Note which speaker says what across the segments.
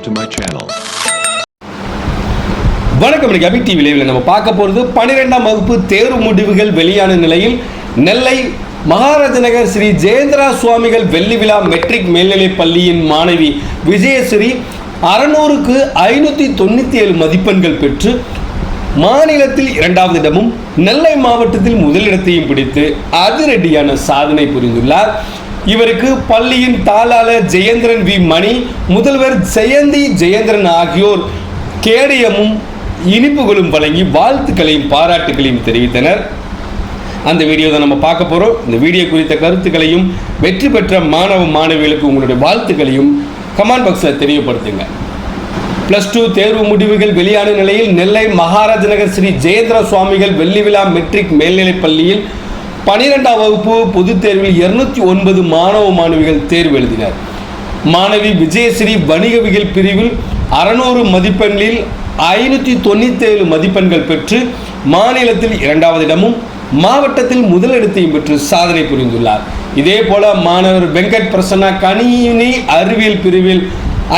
Speaker 1: subscribe to my channel.
Speaker 2: வணக்கம் இன்னைக்கு TV நம்ம பார்க்க போகிறது பன்னிரெண்டாம் வகுப்பு தேர்வு முடிவுகள் வெளியான நிலையில் நெல்லை மகாராஜநகர் ஸ்ரீ ஜெயேந்திரா சுவாமிகள் வெள்ளி விழா மெட்ரிக் மேல்நிலைப் பள்ளியின் மாணவி விஜயஸ்ரீ அறநூறுக்கு ஐநூற்றி தொண்ணூற்றி ஏழு மதிப்பெண்கள் பெற்று மாநிலத்தில் இரண்டாவது இடமும் நெல்லை மாவட்டத்தில் முதலிடத்தையும் பிடித்து அதிரடியான சாதனை புரிந்துள்ளார் இவருக்கு பள்ளியின் தாளாளர் ஜெயேந்திரன் வி மணி முதல்வர் ஜெயந்தி ஜெயேந்திரன் ஆகியோர் கேடயமும் இனிப்புகளும் வழங்கி வாழ்த்துக்களையும் பாராட்டுகளையும் தெரிவித்தனர். அந்த வீடியோ தான் நம்ம பார்க்க போகிறோம் இந்த வீடியோ குறித்த கருத்துக்களையும் வெற்றி பெற்ற மாணவ மாணவிகளுக்கு உங்களுடைய வாழ்த்துக்களையும் கமெண்ட் பாக்ஸில் தெரியப்படுத்துங்க. ப்ளஸ் டூ தேர்வு முடிவுகள் வெளியான நிலையில் நெல்லை மகாராஜ நகர் ஸ்ரீ ஜெயேந்திர சுவாமிகள் வெள்ளி விழா மெட்ரிக் மேல்நிலைப் பள்ளியில் பனிரெண்டாம் வகுப்பு பொதுத் தேர்வில் இருநூத்தி ஒன்பது மாணவ மாணவிகள் தேர்வு எழுதினர். மாணவி விஜயஸ்ரீ வணிகவியல் பிரிவில் அறநூறு மதிப்பெண்களில் ஐநூற்றி தொண்ணூத்தேழு மதிப்பெண்கள் பெற்று மாநிலத்தில் இரண்டாவது இடமும் மாவட்டத்தில் முதலிடத்தையும் பெற்று சாதனை புரிந்துள்ளார். இதே போல மாணவர் வெங்கட் பிரசன்னா கணினி அறிவியல் பிரிவில்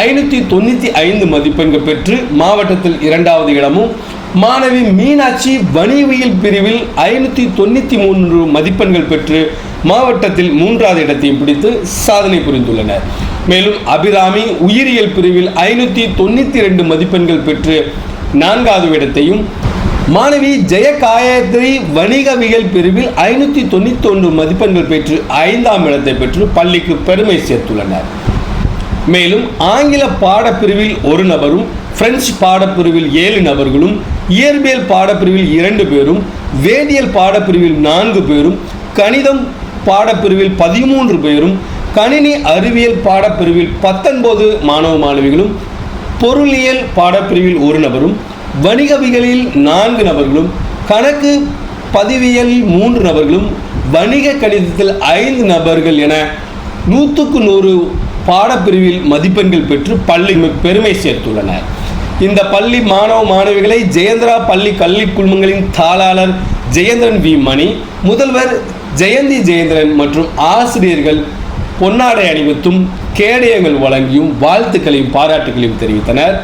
Speaker 2: ஐநூற்றி தொண்ணூற்றி ஐந்து மதிப்பெண்கள் பெற்று மாவட்டத்தில் இரண்டாவது இடமும் மாணவி மீனாட்சி வணிகவியல் பிரிவில் ஐநூற்றி தொண்ணூற்றி மூன்று மதிப்பெண்கள் பெற்று மாவட்டத்தில் மூன்றாவது இடத்தையும் பிடித்து சாதனை புரிந்துள்ளனர். மேலும் அபிராமி உயிரியல் பிரிவில் ஐநூற்றி தொண்ணூற்றி ரெண்டு மதிப்பெண்கள் பெற்று நான்காவது இடத்தையும் மாணவி ஜெயகாயத்ரி வணிகவியல் பிரிவில் ஐநூற்றி தொண்ணூற்றி ஒன்று மதிப்பெண்கள் பெற்று ஐந்தாம் இடத்தை பெற்று பள்ளிக்கு பெருமை சேர்த்துள்ளனர். மேலும் ஆங்கில பாடப்பிரிவில் ஒரு நபரும் பிரெஞ்சு பாடப்பிரிவில் ஏழு நபர்களும் இயற்பியல் பாடப்பிரிவில் இரண்டு பேரும் வேதியியல் பாடப்பிரிவில் நான்கு பேரும் கணிதம் பாடப்பிரிவில் பதிமூன்று பேரும் கணினி அறிவியல் பாடப்பிரிவில் பத்தொன்பது மாணவ மாணவிகளும் பொருளியல் பாடப்பிரிவில் ஒரு நபரும் வணிகவியலில் நான்கு நபர்களும் கணக்கு பதிவியலில் மூன்று நபர்களும் வணிக கணிதத்தில் ஐந்து நபர்கள் என நூற்றுக்கு நூறு பாடப்பிரிவில் மதிப்பெண்கள் பெற்று பள்ளி பெருமை சேர்த்துள்ளனர். இந்த பள்ளி மாணவ மாணவிகளை ஜெயந்திரா பள்ளி கல்வி குழுமங்களின் தாளாளர் ஜெயந்திரன் வி மணி முதல்வர் ஜெயந்தி ஜெயந்திரன் மற்றும் ஆசிரியர்கள் பொன்னாடை அணிவித்தும் கேடயங்கள் வழங்கியும் வாழ்த்துக்களையும் பாராட்டுகளையும் தெரிவித்தனர்.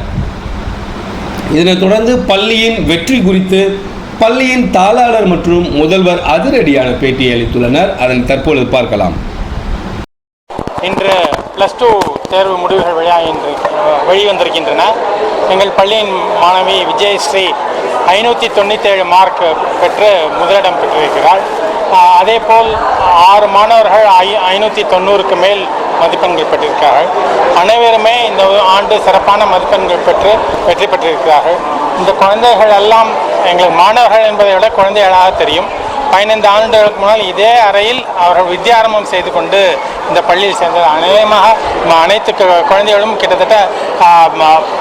Speaker 2: இதனைத் தொடர்ந்து பள்ளியின் வெற்றி குறித்து பள்ளியின் தாளாளர் மற்றும் முதல்வர் அதிரடியான பேட்டியை அளித்துள்ளனர். அதனை தற்பொழுது பார்க்கலாம்
Speaker 3: இன்று ப்ளஸ் டூ தேர்வு முடிவுகள் வெளியாகின்ற வெளிவந்திருக்கின்றன. எங்கள் பள்ளியின் மாணவி விஜயஸ்ரீ ஐநூற்றி தொண்ணூற்றேழு மார்க் பெற்று முதலிடம் பெற்றிருக்கிறாள். அதேபோல் ஆறு மாணவர்கள் ஐ ஐநூற்றி தொண்ணூறுக்கு மேல் மதிப்பெண்கள் பெற்றிருக்கிறார்கள். அனைவருமே இந்த ஆண்டு சிறப்பான மதிப்பெண்கள் பெற்று வெற்றி பெற்றிருக்கிறார்கள். இந்த குழந்தைகள் எல்லாம் எங்களுக்கு மாணவர்கள் என்பதை விட குழந்தைகளாக தெரியும். பதினைந்து ஆண்டுகளுக்கு முன்னால் இதே அறையில் அவர்கள் வித்தியாரம்பம் செய்து கொண்டு இந்த பள்ளியில் சேர்ந்தது. அநேகமாக அனைத்து குழந்தைகளும் கிட்டத்தட்ட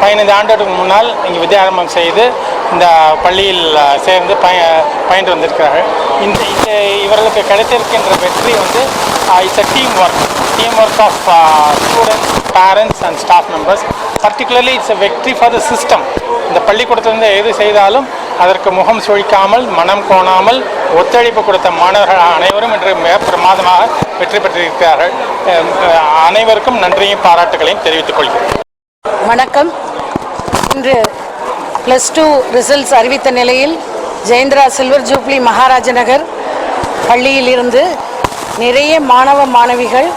Speaker 3: பதினைந்து ஆண்டுகளுக்கு முன்னால் இங்கே வித்தியாரம்பம் செய்து இந்த பள்ளியில் சேர்ந்து பய பயின்று வந்திருக்கிறார்கள். இந்த இந்த இவர்களுக்கு கிடைத்திருக்கின்ற வெற்றி வந்து it's a team work team work of students parents and staff members particularly it's a victory for the system இந்த பள்ளிக்கூடத்திலிருந்து எது செய்தாலும் அதற்கு முகம் சுழிக்காமல் மனம் கோணாமல் ஒத்துழைப்பு கொடுத்த மாணவர்கள் அனைவரும் இன்று மிக பிரமாதமாக வெற்றி பெற்றிருக்கிறார்கள். அனைவருக்கும் நன்றியும் பாராட்டுகளையும் தெரிவித்துக் கொள்கிறேன்.
Speaker 4: வணக்கம். இன்று ப்ளஸ் டூ ரிசல்ட்ஸ் அறிவித்த நிலையில் ஜெயந்திரா சில்வர் ஜூப்ளி மகாராஜ நகர் பள்ளியிலிருந்து நிறைய மாணவ மாணவிகள்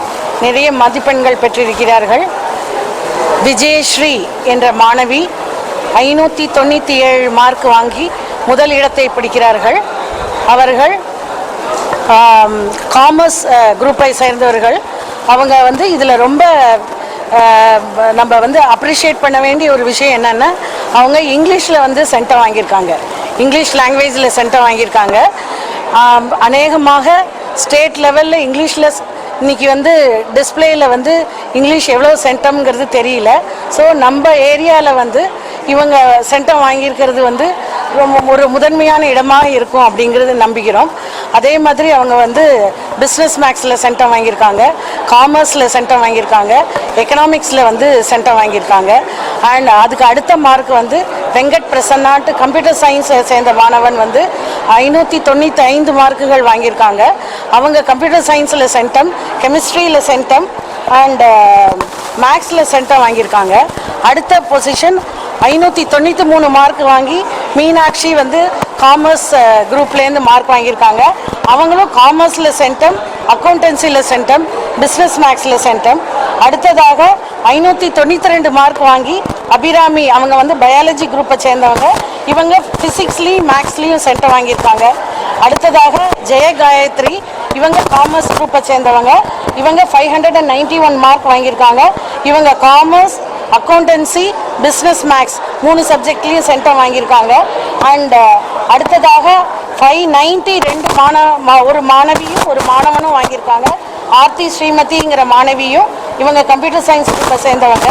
Speaker 4: நிறைய மதிப்பெண்கள் பெற்றிருக்கிறார்கள். விஜயஸ்ரீ என்ற மாணவி ஐநூற்றி தொண்ணூற்றி ஏழு மார்க் வாங்கி முதல் இடத்தை பிடிக்கிறார்கள். அவர்கள் காமர்ஸ் குரூப்பை சேர்ந்தவர்கள். அவங்க வந்து இதில் ரொம்ப நம்ம வந்து அப்ரிஷியேட் பண்ண வேண்டிய ஒரு விஷயம் என்னென்னா அவங்க இங்கிலீஷில் வந்து சென்டர் வாங்கியிருக்காங்க. இங்கிலீஷ் லாங்குவேஜில் சென்டர் வாங்கியிருக்காங்க. அநேகமாக ஸ்டேட் லெவலில் இங்கிலீஷில் இன்றைக்கி வந்து டிஸ்பிளேயில் வந்து இங்கிலீஷ் எவ்வளோ சென்டம்ங்கிறது தெரியல. ஸோ நம்ம ஏரியாவில் வந்து இவங்க சென்டம் வாங்கியிருக்கிறது வந்து ரொம்ப ஒரு முதன்மையான இடமாக இருக்கும் அப்படிங்கிறது நம்புகிறோம். அதே மாதிரி அவங்க வந்து பிஸ்னஸ் மேக்ஸில் சென்டம் வாங்கியிருக்காங்க காமர்ஸில் சென்டம் வாங்கியிருக்காங்க எக்கனாமிக்ஸில் வந்து சென்டம் வாங்கியிருக்காங்க. அண்ட் அதுக்கு அடுத்த மார்க் வந்து வெங்கட் பிரசன்னாட்டு கம்ப்யூட்டர் சயின்ஸை சேர்ந்த மாணவன் வந்து ஐநூற்றி தொண்ணூற்றி ஐந்து மார்க்குகள் வாங்கியிருக்காங்க. அவங்க கம்ப்யூட்டர் சயின்ஸில் சென்டம் கெமிஸ்ட்ரியில் சென்டம் அண்ட் மேக்ஸில் சென்டம் வாங்கியிருக்காங்க. அடுத்த பொசிஷன் ஐநூற்றி தொண்ணூற்றி மூணு மார்க் வாங்கி மீனாட்சி வந்து காமர்ஸ் குரூப்லேருந்து மார்க் வாங்கியிருக்காங்க. அவங்களும் காமர்ஸில் சென்டம் அக்கௌண்டன்சியில் சென்டம் பிஸ்னஸ் மேக்ஸில் சென்டம் அடுத்ததாக ஐநூற்றி தொண்ணூற்றி ரெண்டு மார்க் வாங்கி அபிராமி அவங்க வந்து பயாலஜி குரூப்பை சேர்ந்தவங்க. இவங்க ஃபிசிக்ஸ்லேயும் மேக்ஸ்லேயும் சென்டம் வாங்கியிருக்காங்க. அடுத்ததாக ஜெய காயத்ரி. இவங்க காமர்ஸ் குரூப்பை சேர்ந்தவங்க. இவங்க five hundred and ninety one mark வாங்கியிருக்காங்க. இவங்க காமர்ஸ் அக்கௌண்டன்சி பிஸ்னஸ் மேக்ஸ் மூணு சப்ஜெக்ட்லேயும் சென்டம் வாங்கியிருக்காங்க. அண்ட் uh, அடுத்ததாக ஃபைவ் நைன்ட்டி ரெண்டு மாணவ மா- ஒரு மாணவியும் ஒரு மாணவனும் வாங்கியிருக்காங்க. ஆர்த்தி ஸ்ரீமதிங்கிற மாணவியும் இவங்க கம்ப்யூட்டர் சயின்ஸ் குரூப்பை சேர்ந்தவங்க.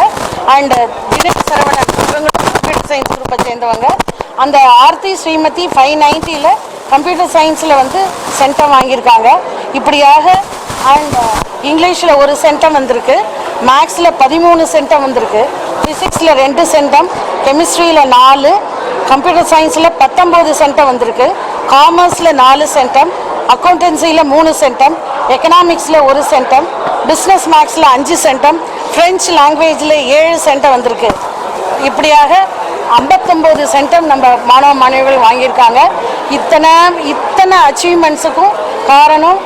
Speaker 4: அண்ட் uh, தினேஷ் சரவணன் இவங்களும் கம்ப்யூட்டர் சயின்ஸ் குரூப்பை சேர்ந்தவங்க. அந்த ஆர்த்தி ஸ்ரீமதி ஃபைவ் நைன்ட்டியில் கம்ப்யூட்டர் சயின்ஸில் வந்து சென்டம் வாங்கியிருக்காங்க. இப்படியாக அண்ட் இங்கிலீஷில் uh, ஒரு சென்டம் வந்திருக்கு. மேக்ஸில் பதிமூணு சென்டம் வந்திருக்கு. ஃபிசிக்ஸில் ரெண்டு சென்டம் கெமிஸ்ட்ரியில் நாலு கம்ப்யூட்டர் சயின்ஸில் பத்தொம்போது சென்டம் வந்திருக்கு. காமர்ஸில் நாலு சென்டம் அக்கௌண்டன்சியில் மூணு சென்டம் எக்கனாமிக்ஸில் ஒரு சென்டம் பிஸ்னஸ் மேக்ஸில் அஞ்சு சென்டம் ஃப்ரெஞ்சு லாங்குவேஜில் ஏழு சென்டம் வந்திருக்கு. இப்படியாக ஐம்பத்தொம்போது சென்டம் நம்ம மாணவ மாணவிகள் வாங்கியிருக்காங்க. இத்தனை இத்தனை அச்சீவ்மெண்ட்ஸுக்கும் காரணம்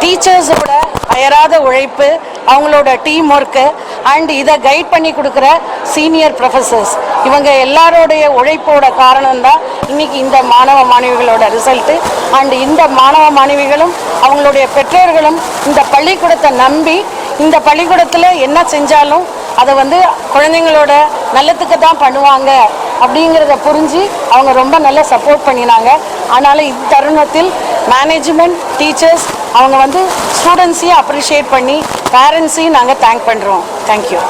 Speaker 4: டீச்சர்ஸோட அயராத உழைப்பு அவங்களோட டீம் ஒர்க்கு அண்ட் இதை கைட் பண்ணி கொடுக்குற சீனியர் ப்ரொஃபஸர்ஸ் இவங்க எல்லாரோடைய உழைப்போட காரணம் தான் இன்னைக்கு இந்த மாணவ மாணவிகளோட ரிசல்ட்டு அண்ட் இந்த மாணவ மாணவிகளும் அவங்களுடைய பெற்றோர்களும் இந்த பள்ளிக்கூடத்தை நம்பி இந்த பள்ளிக்கூடத்தில் என்ன செஞ்சாலும் அதை வந்து குழந்தைங்களோட நல்லத்துக்கு தான் பண்ணுவாங்க அப்படிங்கிறத புரிஞ்சு அவங்க ரொம்ப நல்லா சப்போர்ட் பண்ணினாங்க. அதனால் இத்தருணத்தில் மேனேஜ்மெண்ட் டீச்சர்ஸ் அவங்க வந்து ஸ்டூடெண்ட்ஸையும் அப்ரிஷியேட் பண்ணி பேரண்ட்ஸையும் நாங்கள் தேங்க் பண்ணுறோம் தேங்க்யூ